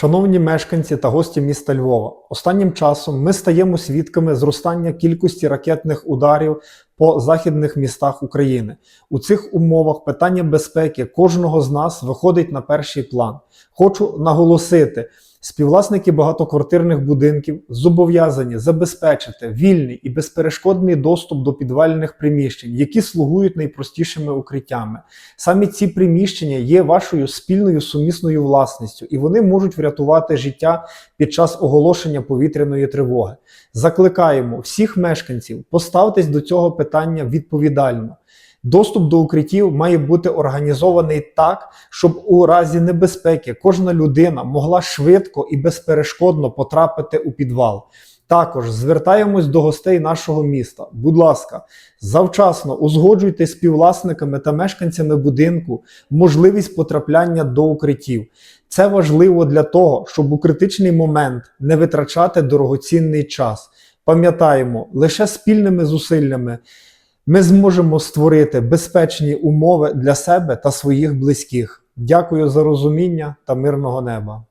Шановні мешканці та гості міста Львова, останнім часом ми стаємо свідками зростання кількості ракетних ударів по західних містах України. У цих умовах питання безпеки кожного з нас виходить на перший план. Хочу наголосити. Співвласники багатоквартирних будинків зобов'язані забезпечити вільний і безперешкодний доступ до підвальних приміщень, які слугують найпростішими укриттями. Саме ці приміщення є вашою спільною сумісною власністю, і вони можуть врятувати життя під час оголошення повітряної тривоги. Закликаємо всіх мешканців поставтесь до цього питання відповідально. Доступ до укриттів має бути організований так, щоб у разі небезпеки кожна людина могла швидко і безперешкодно потрапити у підвал. Також звертаємось до гостей нашого міста. Будь ласка, завчасно узгоджуйте співвласниками та мешканцями будинку можливість потрапляння до укриттів. Це важливо для того, щоб у критичний момент не витрачати дорогоцінний час. Пам'ятаємо, лише спільними зусиллями ми зможемо створити безпечні умови для себе та своїх близьких. Дякую за розуміння та мирного неба.